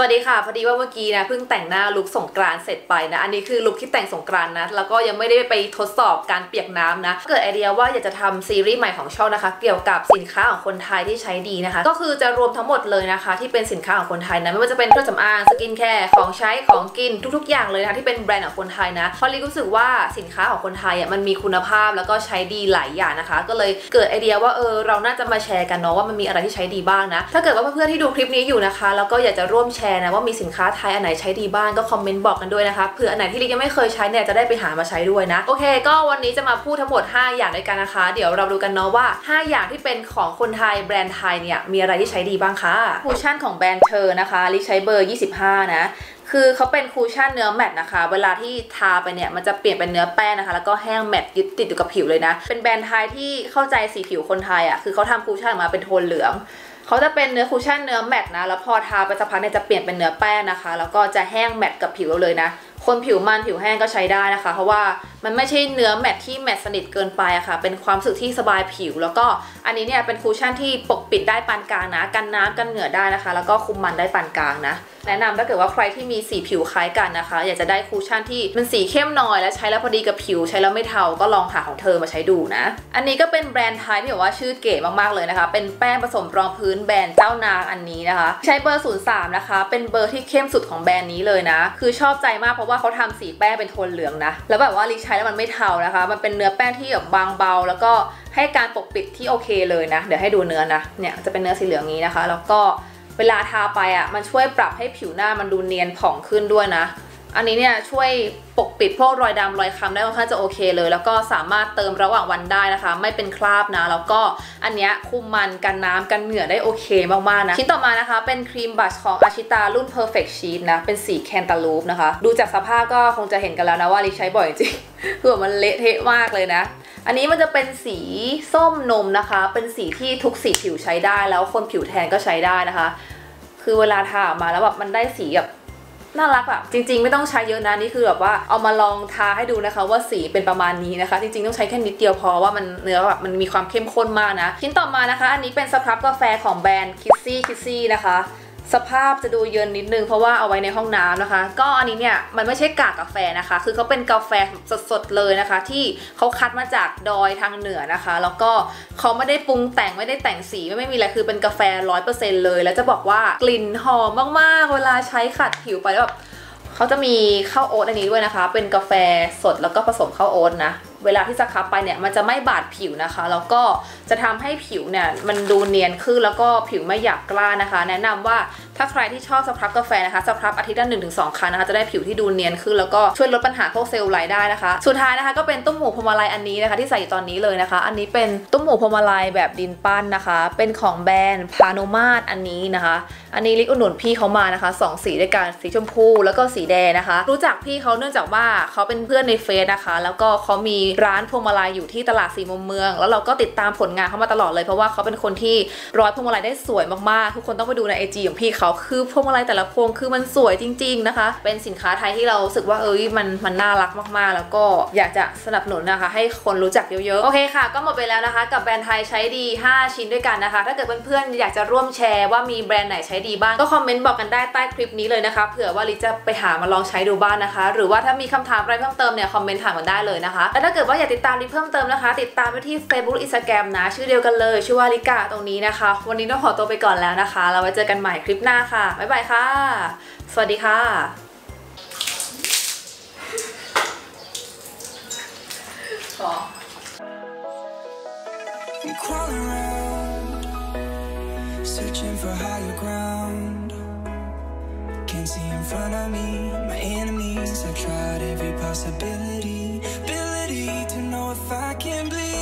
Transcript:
วัสดีค่ะพอดีว่าเมื่อกี้นะเพิ่งแต่งหน้าลุคสงกรานเสร็จไปนะอันนี้คือลุคที่แต่งสงกรานนะแล้วก็ยังไม่ได้ไปทดสอบการเปียกน้ำนะเกิดไอเดียว่าอยากจะทำซีรีส์ใหม่ของช่องนะคะ เกี่ยวกับสินค้าของคนไทยที่ใช้ดีนะคะ ก็คือจะรวมทั้งหมดเลยนะคะ ที่เป็นสินค้าของคนไทยนะไม่ว่าจะเป็นเครื่องสำอางสกินแคร์ของใช้ของกินทุก ๆ อย่างเลยนะคะที่เป็นแบรนด์ของคนไทยนะเพราะลิรู้สึกว่าสินค้าของคนไทยอะมันมีคุณภาพแล้วก็ใช้ดีหลายอย่างนะคะ ก็เลยเกิดไอเดียว่าเออเราน่าจะมาแชร์กันเนาะว่ามันมีอะไรที่ใช้ดีบ้างนะถ้าเกิดว่าเพื่อนๆที่ดูคลิปนี้อยู่นะคะแล้วก็อยากจะร่วมแชร์นะว่ามีสินค้าไทยอันไหนใช้ดีบ้างก็คอมเมนต์บอกกันด้วยนะคะเผื่ออันไหนที่ลิกยังไม่เคยใช้เนี่ยจะได้ไปหามาใช้ด้วยนะโอเค ก็วันนี้จะมาพูดทั้งหมด 5 อย่างด้วยกันนะคะ เดี๋ยวเราดูกันเนาะว่า 5 อย่างที่เป็นของคนไทยแบรนด์ไทยเนี่ยมีอะไรที่ใช้ดีบ้างคะคูชั่นของแบรนด์เธอนะคะลิใช้เบอร์ 25 นะคือเขาเป็นคูชั่นเนื้อแมตนะคะ เวลาที่ทาไปเนี่ย มันจะเปลี่ยนเป็นเนื้อแป้งนะคะ แล้วก็แห้งแมตยึดติดอยู่กับผิวเลยนะ เป็นแบรนด์ไทยที่เข้าใจสีผิวคนไทยอะ่ะ คือเขาทำคูชั่นออกมาเป็นโทนเหลือง เขาจะเป็นเนื้อคูชั่นเนื้อแมตต์นะแล้วพอทาไปสักพักเนี่ยจะเปลี่ยนเป็นเนื้อแป้งนะคะ แล้วก็จะแห้งแมตต์กับผิวเราเลยนะ คนผิวมันผิวแห้งก็ใช้ได้นะคะ เพราะว่า มันไม่ใช่เนื้อแมตที่แมตสนิทเกินไปอะค่ะ เป็นความสึกที่สบายผิว แล้วก็อันนี้เนี่ยเป็นคูชั่นที่ปกปิดได้ปานกลางนะ กันน้ำกันเหงื่อได้นะคะ แล้วก็คุมมันได้ปานกลางนะ แนะนำถ้าเกิดว่าใครที่มีสีผิวคล้ายกันนะคะ อยากจะได้คูชั่นที่มันสีเข้มหน่อย และใช้แล้วพอดีกับผิว ใช้แล้วไม่เทา ก็ลองหาของเธอมาใช้ดูนะ อันนี้ก็เป็นแบรนด์ไทยที่แบบว่าชื่อเก๋มากๆเลยนะคะ เป็นแป้งผสมรองพื้นแบรนด์เจ้านางอันนี้นะคะ ใช้เบอร์ 03 นะคะ เป็นเบอร์ที่เข้มสุดของแบรนด์นี้เลยนะ คือชอบใจมากเพราะว่าเขาทำสีแป้งเป็นโทนเหลืองนะ แล้วแบบว่าลิใช้แล้วมันไม่เทานะคะ มันเป็นเนื้อแป้งที่แบบบางเบา แล้วก็ให้การปกปิดที่โอเคเลยนะ เดี๋ยวให้ดูเนื้อนะ เนี่ยจะเป็นเนื้อสีเหลืองนี้นะคะ แล้วก็เวลาทาไปอะ มันช่วยปรับให้ผิวหน้ามันดูเนียนผ่องขึ้นด้วยนะ อันนี้เนี่ยช่วยปกปิดพวกรอยดำรอยคล้ำได้ค่อนข้างจะโอเคเลย แล้วก็สามารถเติมระหว่างวันได้นะคะ ไม่เป็นคราบนะ แล้วก็อันเนี้ยคุมมันกันน้ำกันเหงื่อได้โอเคมากๆนะ ชิ้นต่อมานะคะ เป็นครีมบัชของอาชิตารุ่น Perfect Sheet นะ เป็นสีแคนตาลูปนะคะ ดูจากสภาพก็คงจะเห็นกันแล้วนะว่าลิใช้บ่อยจริงคือมันเละเทะมากเลยนะอันนี้มันจะเป็นสีส้มนมนะคะ เป็นสีที่ทุกสีผิวใช้ได้แล้วคนผิวแทนก็ใช้ได้นะคะ คือเวลาทาออกมาแล้วแบบมันได้สีแบบ น่ารักอะจริง ๆ ไม่ต้องใช้เยอะนะนี่คือแบบว่าเอามาลองทาให้ดูนะคะ ว่าสีเป็นประมาณนี้นะคะ จริงๆต้องใช้แค่นิดเดียวพอว่ามันเนื้อแบบมันมีความเข้มข้นมากนะ ชิ้นต่อมานะคะ อันนี้เป็นสครับกาแฟของแบรนด์คิสซี่คิสซี่นะคะ สภาพจะดูเยินนิดนึงเพราะว่าเอาไว้ในห้องน้ำนะคะ ก็อันนี้เนี่ยมันไม่ใช่กากกาแฟนะคะ คือเขาเป็นกาแฟสดๆเลยนะคะ ที่เขาคัดมาจากดอยทางเหนือนะคะ แล้วก็เขาไม่ได้ปรุงแต่งไม่ได้แต่งสีไม่มีอะไรคือเป็นกาแฟร้อยเปอร์เซ็นต์เลย แล้วจะบอกว่ากลิ่นหอมมากๆ เวลาใช้ขัดผิวไปแล้วแบบเขาจะมีข้าวโอ๊ตอันนี้ด้วยนะคะ เป็นกาแฟสดแล้วก็ผสมข้าวโอ๊ตนะ เวลาที่สครับไปเนี่ยมันจะไม่บาดผิวนะคะ แล้วก็จะทำให้ผิวเนี่ยมันดูเนียนขึ้นแล้วก็ผิวไม่หยาบกร้านะคะ แนะนำว่าถ้าใครที่ชอบสครับกาแฟนะคะสครับอาทิตย์ละหนึ่งถึงสองครั้งนะคะจะได้ผิวที่ดูเนียนขึ้นแล้วก็ช่วยลดปัญหาพวกเซลล์ไลท์ได้นะคะ สุดท้ายนะคะก็เป็นตุ้มหูพวงมาลัยอันนี้นะคะ ที่ใส่อยู่ตอนนี้เลยนะคะ อันนี้เป็นตุ้มหูพวงมาลัยแบบดินปั้นนะคะ เป็นของแบรนด์พาโนมาดอันนี้นะคะ อันนี้ลิกอุดหนุนพี่เขามานะคะสองสีด้วยกันสีชมพู แล้วก็สีแดงนะคะ รู้จักพี่เขาเนื่องจากว่าเขาเป็นเพื่อนในเฟซนะคะ แล้วก็เขามีร้านพวงมาลัยอยู่ที่ตลาดสีมุมเมือง แล้วเราก็ติดตามผลงานเขามาตลอดเลยเพราะว่าเขาเป็นคนที่ร้อยพวงมาลัยได้สวยมากๆ ทุกคนต้องไปดูในไอจีของพี่เขาคือพวงมาลัยแต่ละพวงคือมันสวยจริง ๆนะคะ เป็นสินค้าไทยที่เราสึกว่าเอ้ยมันมันน่ารักมากๆ แล้วก็อยากจะสนับสนุนนะคะ ให้คนรู้จักเยอะๆโอเคค่ะ ก็หมดไปแล้วนะคะ กับแบรนด์ไทยใช้ดี 5 ชิ้นด้วยกันนะคะ ถ้าเกิดเพื่อนๆอยากจะร่วมแชร์ว่ามีแบรนด์ไหนใช้ดีบ้างก็คอมเมนต์บอกกันได้ใต้คลิปนี้เลยนะคะเผื่อว่าลิจะไปหามาลองใช้ดูบ้างนะคะ หรือว่าถ้ามีคำถามอะไรเพิ่มเติมเนี่ยคอมเมนต์ถามกันได้เลยนะคะและถ้าเกิดิดว่าอยากติดตามลิเพิ่มเติมนะคะ ติดตามไปที่ Facebook Instagram นะ ชื่อเดียวกันเลยชื่อว่าลิกาตรงนี้นะคะ วันนี้ต้องขอตัวไปก่อนแล้วนะคะ เราไว้เจอกันใหม่คลิปหน้าค่ะ บ๊ายบายค่ะ สวัสดีค่ะขอ searching for higher ground. Can't see in front of me, my enemies. I tried every possibility, to know if I can bleed.